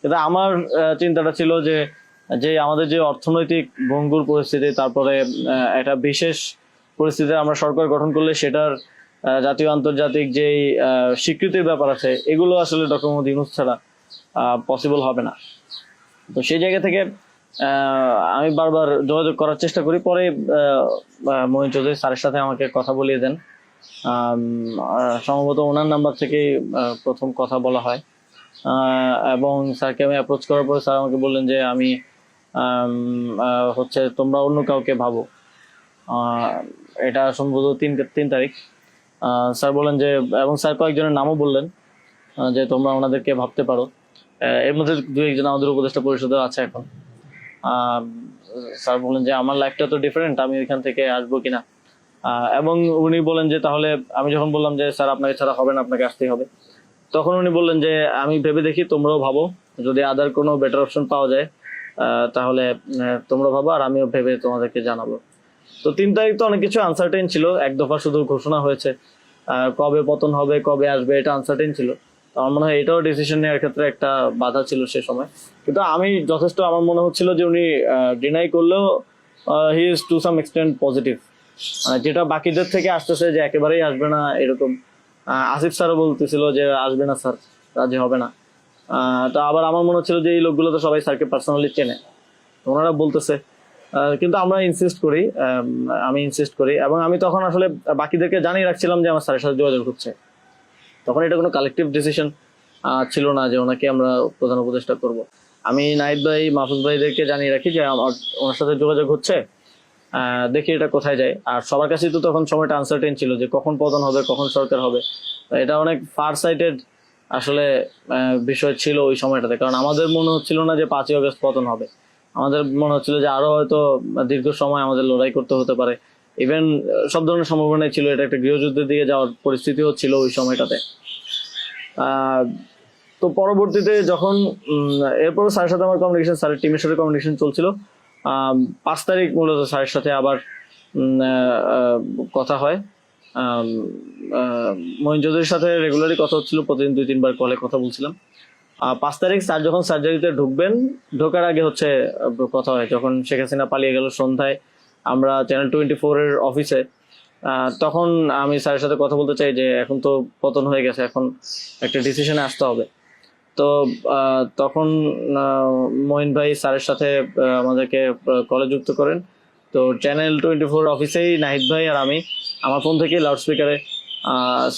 কিন্তু আমার চিন্তাটা ছিল যে যে আমাদের যে অর্থনৈতিক ভঙ্গুর পরিস্থিতি, তারপরে একটা বিশেষ পরিস্থিতিতে আমরা সরকার গঠন করলে সেটার জাতীয় আন্তর্জাতিক যেই স্বীকৃতির ব্যাপার আছে, এগুলো আসলে ডক্টর মোহাম্মদ ইউনুস ছাড়া পসিবল হবে না। তো সেই জায়গা থেকে আমি বারবার যোগাযোগ করার চেষ্টা করি। পরে মহিন চৌধুরী স্যারের সাথে আমাকে কথা বলিয়ে দেন। সম্ভবত ওনার নাম্বার থেকেই প্রথম কথা বলা হয়। এবং স্যারকে আমি অ্যাপ্রোচ করার পরে স্যার আমাকে বললেন যে আমি হচ্ছে তোমরা অন্য কাউকে ভাবো। এটা সম্ভবত তিন তিন তারিখ। স্যার বললেন যে, এবং স্যার কয়েকজনের নামও বললেন যে তোমরা ওনাদেরকে ভাবতে পারো। এর মধ্যে দু একজন আমাদের উপদেষ্টা পরিষদে আছে এখন। স্যার বললেন যে, আমার লাইফটা তো ডিফারেন্ট আমি ওইখান থেকে আসব কিনা? এবং উনি বলেন যে, তাহলে আমি যখন বললাম যে, স্যার আপনাকে ছাড়া হবে না, আপনাকে আসতেই হবে। তখন উনি বললেন যে, আমি ভেবে দেখি তোমরাও ভাবো। যদি আদার কোনো বেটার অপশন পাওয়া যায় তাহলে তোমরা ভাবো আর আমিও ভেবে তোমাদেরকে জানাব। তো তিন তারিখ তো অনেক কিছু আনসার্টেন ছিল। এক দফা শুধু ঘোষণা হয়েছে কবে পতন হবে, কবে আসবে, এটা আনসার্টেন ছিল। আমার মনে হয় এটাও ডিসিশন নেওয়ার ক্ষেত্রে একটা বাধা ছিল সে সময়। কিন্তু আমি যথেষ্ট, আমার মনে হচ্ছিল যে উনি ডিনাই করলেও he is to some extent positive যেটা বাকিদের থেকে আসতেছে যে একেবারেই আসবে না, এরকম। আসিফ স্যারও বলতেছিল যে, আসবে না স্যার, রাজি হবে না। তো আবার আমার মনে হচ্ছিল যে, এই লোকগুলো তো সবাই স্যারকে পার্সোনালি চেনে। ওনারা বলতেছে কিন্তু আমরা ইনসিস্ট করি, আমি ইনসিস্ট করি। এবং আমি তখন আসলে বাকিদেরকে জানিয়ে রাখছিলাম যে, আমার স্যারের সাথে যোগাযোগ হচ্ছে। তখন এটা কোনো কালেকটিভ ডিসিশন ছিল না যে, ওনাকে আমরা প্রধান উপদেষ্টা করব। আমি নাইদ ভাই, মাহফুজ ভাইদেরকে জানিয়ে রাখি যে, আমার, ওনার সাথে যোগাযোগ হচ্ছে। দেখি এটা কোথায় যায়। আর সবার কাছেই তো তখন সময়টা আনসার্টেন ছিল যে কখন পতন হবে, কখন সরকার হবে। এটা অনেক ফার সাইটেড আসলে বিষয় ছিল ওই সময়টাতে। কারণ আমাদের মনে হচ্ছিল না যে পাঁচই অগস্ট পতন হবে। আমাদের মনে হচ্ছিল যে আরও হয়তো দীর্ঘ সময় আমাদের লড়াই করতে হতে পারে। ইভেন সব ধরনের সম্ভাবনাই ছিল। এটা একটা গৃহযুদ্ধের দিকে যাওয়ার পরিস্থিতিও ছিল ওই সময়টাতে। তো পরবর্তীতে যখন এরপর স্যারের সাথে আমার কমিউনিকেশন স্যারের টিমের সাথে কমিউনিকেশন চলছিল। পাঁচ তারিখ মূলত স্যারের সাথে আবার কথা হয়। মহিন চৌধুরীর সাথে রেগুলারই কথা হচ্ছিল, প্রতিদিন দুই, তিনবার কলে কথা বলছিলাম। পাঁচ তারিখ স্যার যখন সার্জারিতে ঢুকবেন, ঢোকার আগে হচ্ছে কথা হয়। যখন শেখ হাসিনা পালিয়ে গেল সন্ধ্যায়, আমরা চ্যানেল টোয়েন্টি ফোরের অফিসে তখন আমি স্যারের সাথে কথা বলতে চাই যে, এখন তো পতন হয়ে গেছে, এখন একটা ডিসিশনে আসতে হবে। তো তখন মঈন ভাই স্যারের সাথে আমাদেরকে কলে যুক্ত করেন। তো চ্যানেল টোয়েন্টি ফোর অফিসেই নাহিদ ভাই আর আমি। আমার ফোন থেকে লাউড স্পিকারে